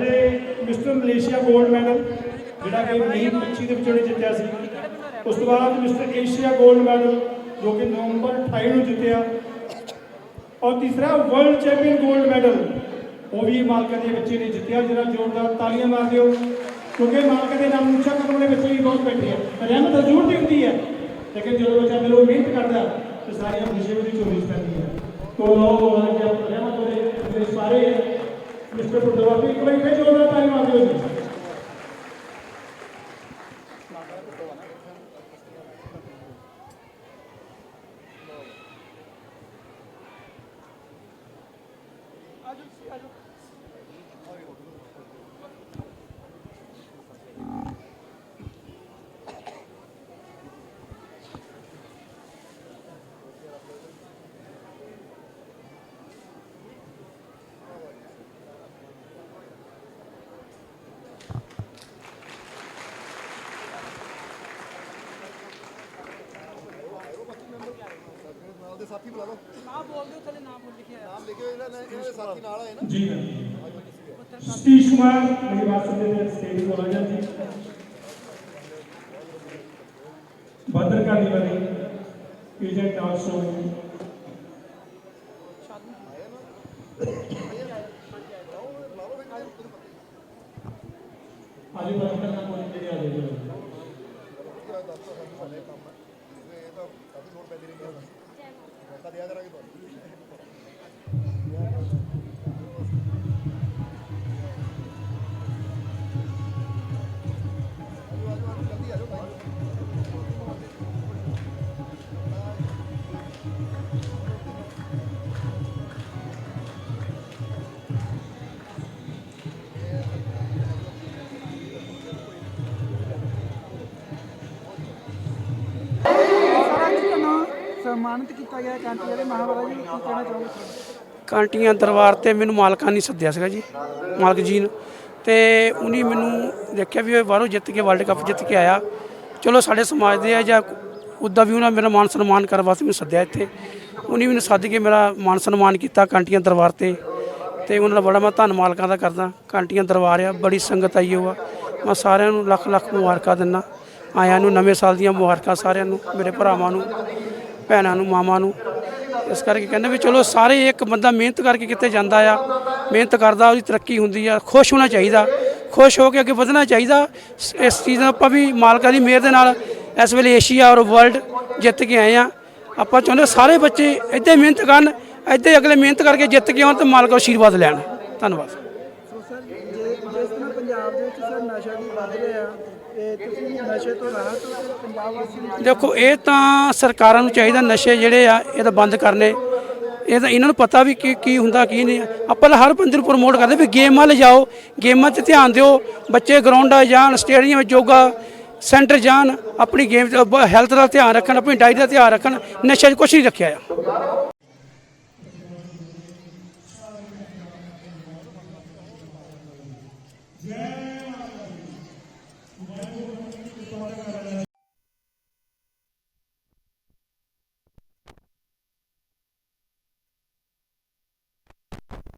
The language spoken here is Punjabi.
ਪਹਿਲੇ ਮਿਸਟਰ ਮਲੇਸ਼ੀਆ ਗੋਲਡ ਮੈਡਲ, ਜਿਹੜਾ ਕਿ 2025 ਦੇ ਵਿਚੋਲੇ ਜਿੱਤਿਆ ਸੀ। ਉਸ ਤੋਂ ਬਾਅਦ ਮਿਸਟਰ ਏਸ਼ੀਆ 골ਡ ਮੈਡਲ, ਜੋ ਕਿ ਨਵੰਬਰ 28 ਨੂੰ ਜਿੱਤਿਆ। ਔਰ ਤੀਸਰਾ ਵਰਲਡ ਚੈਂਪੀਅਨ 골ਡ ਮੈਡਲ ਉਹ ਵੀ ਮਾਲਕਾ ਦੇ ਬੱਚੇ ਨੇ ਜਿੱਤਿਆ, ਜਿਹੜਾ ਜ਼ੋਰਦਾਰ ਤਾਲੀਆਂ ਮਾਰ ਦਿਓ ਕਿਉਂਕਿ ਮਾਲਕਾ ਦੇ ਨਾਮ ਉੱਚਾ ਕਰਨ ਦੇ ਬੱਚੇ ਵੀ ਬਹੁਤ ਬੈਠੇ ਆ। ਰਹਿਮਤ ਹਜ਼ੂਰ ਦੀ ਹੁੰਦੀ ਹੈ। ਲੇਕਿਨ ਜਦੋਂ ਬੱਚਾ ਮਿਲੋ ਮਿਹਨਤ ਕਰਦਾ ਤੇ ਸਾਰੀਆਂ ਖੁਸ਼ੀ ਉਹਦੀ ਚੋਰੀ ਪੈਂਦੀ ਹੈ। ਤੋਂ ਲੋਕ ਹੋਣਾ ਕਿ ਰਹਿਮਤ ਉਹਦੇ ਸਾਰੇ ਦੇ ਸਾਰੇ ਮਿਸਟਰ ਪੁੱਤਰਵਾ ਇੱਕ ਵਾਰੀ ਫਿਰ ਜ਼ੋਰਦਾਰ ਤਾਲੀ ਮਾਰ ਦਿਓ ਜੀ ਨਾਲ ਦੇ ਸਾਥੀ ਬੁਲਾ ਲਓ ਨਾ ਬੋਲ ਦਿਓ ਥਲੇ ਨਾਮ ਲਿਖਿਆ ਨਾਮ ਲਿਖਿਆ ਹੋਇਆ ਨਾ ਇਹਨਾਂ ਦੇ ਸਾਥੀ ਨਾਲ ਆਏ ਨਾ ਜੀ ਸਤੀਸ਼ ਕੁਮਾਰ ਮੇਰੀ ਬਾਤ ਸੁਣਦੇ ਨੇ ਸਟੇਜ ਕੋਲ ਆ ਜਾਂਦੀ ਬਦਰ ਕਾ ਨਿਵਾਰੀ ਏਜੰਟ ਆਲਸੋ ਆਜੂ ਬਾਜੂ ਦਾ ਕੋਈ ਨਹੀਂ ਆ ਜਾਏਗਾ ਸਨਮਾਨਿਤ ਕੀਤਾ ਗਿਆ ਕਾਂਟੀ ਵਾਲੇ ਮਹਾਰਾਜ ਜੀ, ਕੀ ਕਹਿਣਾ ਚਾਹੋਗੇ ਕਾਂਟੀਆਂ ਦਰਬਾਰ ਤੇ ਮੈਨੂੰ ਮਾਲਕਾਂ ਨੇ ਸੱਦਿਆ ਸੀਗਾ ਜੀ, ਮਾਲਕ ਜੀ ਨੂੰ। ਤੇ ਉਹਨੇ ਮੈਨੂੰ ਦੇਖਿਆ ਵੀ ਇਹ ਬਾਹਰੋਂ ਜਿੱਤ ਕੇ ਵਰਲਡ ਕੱਪ ਜਿੱਤ ਕੇ ਆਇਆ। ਚਲੋ ਸਾਡੇ ਸਮਾਜ ਦੇ ਆ ਜਾਂ ਉੱਦਾਂ ਵੀ ਉਹਨਾਂ ਮੇਰਾ ਮਾਨ ਸਨਮਾਨ ਕਰਨ ਵਾਸਤੇ ਮੈਨੂੰ ਸੱਦਿਆ ਇੱਥੇ। ਉਹਨੇ ਮੈਨੂੰ ਸੱਦ ਕੇ ਮੇਰਾ ਮਾਨ ਸਨਮਾਨ ਕੀਤਾ ਕਾਂਟੀਆਂ ਦਰਬਾਰ ਤੇ। ਤੇ ਉਹਨਾਂ ਦਾ ਬੜਾ ਮੈਂ ਧੰਨ ਮਾਲਕਾਂ ਦਾ ਕਰਦਾ। ਕਾਂਟੀਆਂ ਦਰਬਾਰ ਆ, ਬੜੀ ਸੰਗਤ ਆਈ ਹੋਆ ਮੈਂ ਸਾਰਿਆਂ ਨੂੰ ਲੱਖ ਲੱਖ ਮੁਬਾਰਕਾਂ ਦਿੰਦਾ। ਆਇਆਂ ਨੂੰ ਨਵੇਂ ਸਾਲ ਦੀਆਂ ਮੁਬਾਰਕਾਂ ਸਾਰਿਆਂ ਨੂੰ, ਮੇਰੇ ਭਰਾਵਾਂ ਨੂੰ। ਭੈਣਾਂ ਨੂੰ, ਮਾਵਾਂ ਨੂੰ। ਇਸ ਕਰਕੇ ਕਹਿੰਦੇ ਵੀ ਚਲੋ ਸਾਰੇ ਇੱਕ ਬੰਦਾ ਮਿਹਨਤ ਕਰਕੇ ਕਿਤੇ ਜਾਂਦਾ ਆ, ਮਿਹਨਤ ਕਰਦਾ, ਉਹਦੀ ਤਰੱਕੀ ਹੁੰਦੀ ਆ, ਖੁਸ਼ ਹੋਣਾ ਚਾਹੀਦਾ। ਖੁਸ਼ ਹੋ ਕੇ ਅੱਗੇ ਵਧਣਾ ਚਾਹੀਦਾ। ਇਸ ਚੀਜ਼ ਦਾ ਆਪਾਂ ਵੀ ਮਾਲਕਾਂ ਦੀ ਮਿਹਰ ਦੇ ਨਾਲ ਇਸ ਵੇਲੇ ਏਸ਼ੀਆ ਔਰ ਵਰਲਡ ਜਿੱਤ ਕੇ ਆਏ ਆ। ਆਪਾਂ ਚਾਹੁੰਦੇ ਸਾਰੇ ਬੱਚੇ ਇੱਦਾਂ ਮਿਹਨਤ ਕਰਨ, ਇੱਦਾਂ ਅਗਲੇ ਮਿਹਨਤ ਕਰਕੇ ਜਿੱਤ ਕੇ ਆਉਣ ਤੇ ਮਾਲਕ ਦਾ ਆਸ਼ੀਰਵਾਦ ਲੈਣ। ਧੰਨਵਾਦ ਸੋ ਸਰ ਜੇ ਜਿਸ ਤਰ੍ਹਾਂ ਪੰਜਾਬ ਦੇ ਵਿੱਚ ਸਰ ਨਸ਼ਾ ਵੀ ਵੱਧ ਰਿਹਾ ਤੇ ਤੁਸੀਂ ਨਸ਼ੇ ਤੋਂ ਰਾਹਤ ਹੋ ਤੇ ਪੰਜਾਬ ਵਾਸੀ ਨੂੰ ਦੇਖੋ, ਇਹ ਤਾਂ ਸਰਕਾਰਾਂ ਨੂੰ ਚਾਹੀਦਾ ਨਸ਼ੇ ਜਿਹੜੇ ਆ, ਇਹ ਤਾਂ ਬੰਦ ਕਰਨੇ। ਇਹ ਤਾਂ ਇਹਨਾਂ ਨੂੰ ਪਤਾ ਵੀ ਕੀ ਕੀ ਹੁੰਦਾ, ਕੀ ਨਹੀਂ। ਆਪਾਂ ਹਰ ਬੰਦੇ ਨੂੰ ਪ੍ਰਮੋਟ ਕਰਦੇ ਵੀ ਗੇਮਾਂ ਵੱਲ ਜਾਓ ਗੇਮਾਂ 'ਤੇ ਧਿਆਨ ਦਿਓ। ਬੱਚੇ ਗਰਾਊਂਡਾਂ ਜਾਣ ਸਟੇਡੀਅਮ ਵਿੱਚ ਯੋਗਾ ਸੈਂਟਰ ਜਾਣ, ਆਪਣੀ ਗੇਮ ਹੈਲਥ ਦਾ ਧਿਆਨ ਰੱਖਣ, ਆਪਣੀ ਡਾਈਟ ਦਾ ਧਿਆਨ ਰੱਖਣ, ਨਸ਼ੇ 'ਚ ਕੁਛ ਨਹੀਂ ਰੱਖਿਆ ਆ।